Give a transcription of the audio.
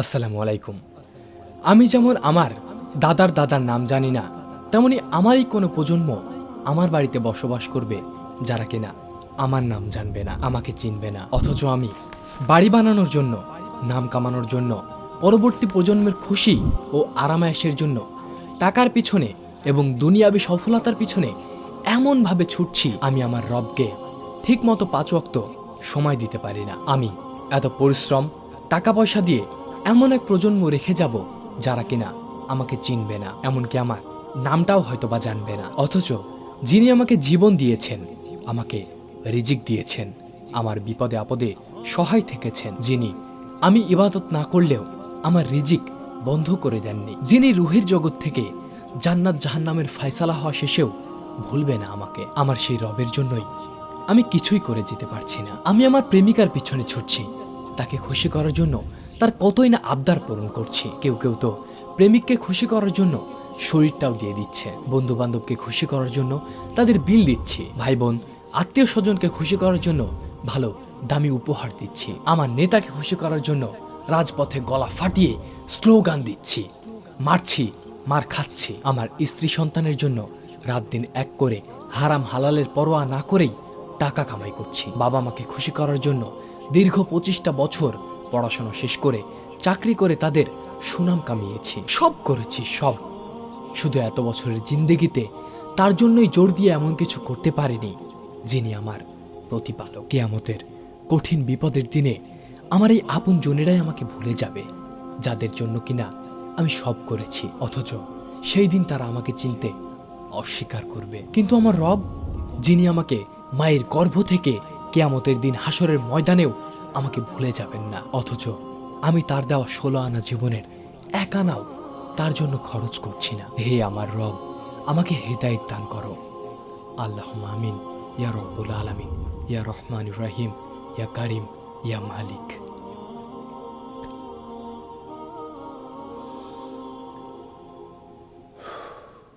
আসসালামু আলাইকুম। আমি যেমন আমার দাদার দাদার নাম জানি না, তেমনি আমারই কোনো প্রজন্ম আমার বাড়িতে বসবাস করবে যারা কিনা আমার নাম জানবে না, আমাকে চিনবে না। অথচ আমি বাড়ি বানানোর জন্য, নাম কামানোর জন্য, পরবর্তী প্রজন্মের খুশি ও আরামায়েশের জন্য, টাকার পিছনে এবং দুনিয়াবি সফলতার পিছনে এমনভাবে ছুটছি, আমি আমার রবকে ঠিকমতো পাঁচ ওয়াক্ত সময় দিতে পারি না। আমি এত পরিশ্রম, টাকা পয়সা দিয়ে এমন এক প্রজন্ম রেখে যাব যারা কিনা আমাকে চিনবে না, এমনকি আমার নামটাও হয়তো বা জানবে না। অথচ যিনি আমাকে জীবন দিয়েছেন, আমাকে রিজিক দিয়েছেন, আমার বিপদে আপদে সহায় থেকেছেন, যিনি আমি ইবাদত না করলেও আমার রিজিক বন্ধ করে দেননি। যিনি রুহের জগৎ থেকে জান্নাত জাহান্নামের ফয়সালা হওয়া শেষেও ভুলবে না আমাকে। আমার সেই রবের জন্যই আমি কিছুই করে যেতে পারছি না। আমি আমার প্রেমিকার পিছনে ছুটছি, তাকে খুশি করার জন্য তার কতই না আবদার পূরণ করছি। কেউ কেউ তো প্রেমিককে খুশি করার জন্য শরীরটাও দিয়ে দিচ্ছে। বন্ধু বান্ধবকে খুশি করার জন্য তাদের বিল দিচ্ছি। ভাই বোন আত্মীয় স্বজনকে খুশি করার জন্য ভালো, দামি উপহার দিচ্ছি। আমার নেতাকে খুশি করার জন্য রাজপথে গলা ফাটিয়ে স্লোগান দিচ্ছি। মারছি, মার খাচ্ছি। আমার স্ত্রী সন্তানের জন্য রাত দিন এক করে হারাম হালালের পরোয়া না করেই টাকা কামাই করছি। বাবা মাকে খুশি করার জন্য দীর্ঘ পঁচিশটা বছর পড়াশোনা শেষ করে চাকরি করে তাদের সুনাম কামিয়েছি। সব করেছি, সব। শুধু এত বছরের জিন্দেগিতে তার জন্যই জোর দিয়ে এমন কিছু করতে পারিনি, যিনি আমার প্রতিপালক। কেয়ামতের কঠিন বিপদের দিনে আমার এই আপন জনেরাই আমাকে ভুলে যাবে, যাদের জন্য কিনা আমি সব করেছি, অথচ সেই দিন তারা আমাকে চিনতে অস্বীকার করবে। কিন্তু আমার রব, যিনি আমাকে মায়ের গর্ভ থেকে কেয়ামতের দিন হাসরের ময়দানেও আমাকে ভুলে যাবেন না। অথচ আমি তার দেওয়া ষোলো আনা জীবনের এক আনাও তার জন্য খরচ করছি না। হে আমার রব, আমাকে হেদায়ত দান করো। আল্লাহ মামিন ইয়া রব্বুল আলমিন। ইয়া রহমান রাহিম। ইয়া কারিম। ইয়া মালিক।